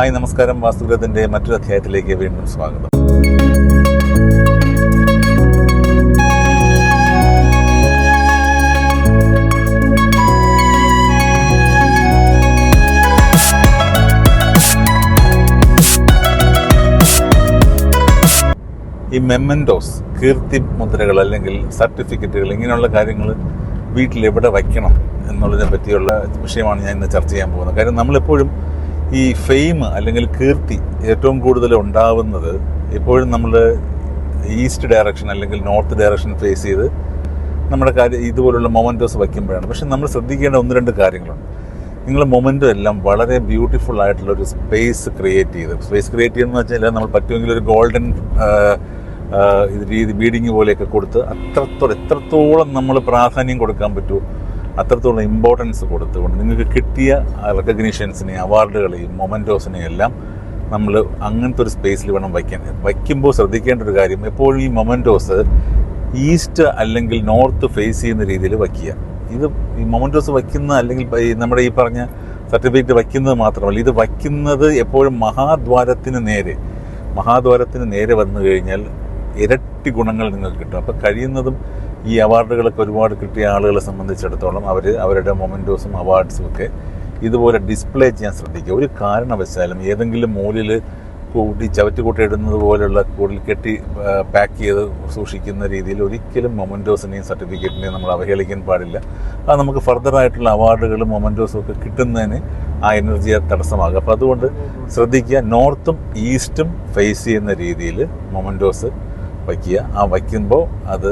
Hi നമസ്കാരം. വാസ്തുഗ്രഹത്തിന്റെ മറ്റൊരു അധ്യായത്തിലേക്ക് വീണ്ടും സ്വാഗതം. ഈ മെമ്മൻഡോസ് കീർത്തി മുദ്രകൾ അല്ലെങ്കിൽ സർട്ടിഫിക്കറ്റുകൾ ഇങ്ങനെയുള്ള കാര്യങ്ങൾ വീട്ടിൽ എവിടെ വയ്ക്കണം എന്നുള്ളതിനെ പറ്റിയുള്ള വിഷയമാണ് ഞാൻ ഇന്ന് ചർച്ച ചെയ്യാൻ പോകുന്നത്. കാര്യം നമ്മളെപ്പോഴും ഈ ഫെയിം അല്ലെങ്കിൽ കീർത്തി ഏറ്റവും കൂടുതൽ ഉണ്ടാവുന്നത് എപ്പോഴും നമ്മൾ ഈസ്റ്റ് ഡയറക്ഷൻ അല്ലെങ്കിൽ നോർത്ത് ഡയറക്ഷൻ ഫേസ് ചെയ്ത് നമ്മുടെ കാര്യം ഇതുപോലുള്ള മൊമെന്റോസ് വയ്ക്കുമ്പോഴാണ്. പക്ഷെ നമ്മൾ ശ്രദ്ധിക്കേണ്ട ഒന്ന് രണ്ട് കാര്യങ്ങളുണ്ട്. നിങ്ങൾ മൊമെന്റോ എല്ലാം വളരെ ബ്യൂട്ടിഫുൾ ആയിട്ടുള്ള ഒരു സ്പേസ് ക്രിയേറ്റ് ചെയ്ത്. സ്പേസ് ക്രിയേറ്റ് ചെയ്യുന്നത് വെച്ചാൽ നമ്മൾ പറ്റുമെങ്കിൽ ഒരു ഗോൾഡൻ രീതി ബീഡിങ് പോലെയൊക്കെ കൊടുത്ത് അത്രത്തോളം എത്രത്തോളം നമ്മൾ പ്രാധാന്യം കൊടുക്കാൻ പറ്റുമോ അത്രത്തോളം ഇമ്പോർട്ടൻസ് കൊടുത്തുകൊണ്ട് നിങ്ങൾക്ക് കിട്ടിയ റെക്കഗ്നീഷൻസിനെയും അവാർഡുകളെയും മൊമെന്റോസിനെയും എല്ലാം നമ്മൾ അങ്ങനത്തെ ഒരു സ്പേസിൽ വേണം വയ്ക്കാൻ. വയ്ക്കുമ്പോൾ ശ്രദ്ധിക്കേണ്ട ഒരു കാര്യം എപ്പോഴും ഈ മൊമെന്റോസ് ഈസ്റ്റ് അല്ലെങ്കിൽ നോർത്ത് ഫേസ് ചെയ്യുന്ന രീതിയിൽ വയ്ക്കുക. ഇത് ഈ മൊമെന്റോസ് വയ്ക്കുന്ന അല്ലെങ്കിൽ നമ്മുടെ ഈ പറഞ്ഞ സർട്ടിഫിക്കറ്റ് വയ്ക്കുന്നത് മാത്രമല്ല ഇത് വയ്ക്കുന്നത് എപ്പോഴും മഹാദ്വാരത്തിന് നേരെ മഹാദ്വാരത്തിന് നേരെ വന്നു കഴിഞ്ഞാൽ ഇരട്ടി ഗുണങ്ങൾ നിങ്ങൾക്ക് കിട്ടും. അപ്പോൾ കഴിയുന്നതും ഈ അവാർഡുകളൊക്കെ ഒരുപാട് കിട്ടിയ ആളുകളെ സംബന്ധിച്ചിടത്തോളം അവർ അവരുടെ മൊമെന്റോസും അവാർഡ്സും ഒക്കെ ഇതുപോലെ ഡിസ്പ്ലേ ചെയ്യാൻ ശ്രദ്ധിക്കുക. ഒരു കാരണവശാലും ഏതെങ്കിലും മൂലിൽ കൂട്ടി ചവറ്റ് കൂട്ടി ഇടുന്നത് പോലെയുള്ള കൂടുതൽ കെട്ടി പാക്ക് ചെയ്ത് സൂക്ഷിക്കുന്ന രീതിയിൽ ഒരിക്കലും മൊമെന്റോസിനെയും സർട്ടിഫിക്കറ്റിനെയും നമ്മൾ അവഹേളിക്കാൻ പാടില്ല. അത് നമുക്ക് ഫർദറായിട്ടുള്ള അവാർഡുകളും മൊമെന്റോസും ഒക്കെ കിട്ടുന്നതിന് ആ എനർജിയെ തടസ്സമാകും. അപ്പോൾ അതുകൊണ്ട് ശ്രദ്ധിക്കുക നോർത്തും ഈസ്റ്റും ഫേസ് ചെയ്യുന്ന രീതിയിൽ മൊമെന്റോസ് വയ്ക്കുക. ആ വയ്ക്കുമ്പോൾ അത്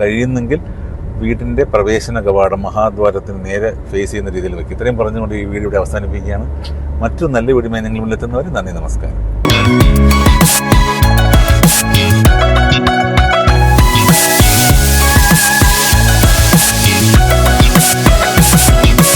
കഴിയുന്നെങ്കിൽ വീടിന്റെ പ്രവേശന കവാടം മഹാദ്വാരത്തിന് നേരെ ഫേസ് ചെയ്യുന്ന രീതിയിൽ വയ്ക്കും ഇത്രയും പറഞ്ഞുകൊണ്ട് ഈ വീഡിയോ ഇവിടെ അവസാനിപ്പിക്കുകയാണ്. മറ്റൊരു നല്ല വീഡിയോ നിങ്ങൾ മുന്നിലെത്തുന്നവരെ നന്ദി നമസ്കാരം.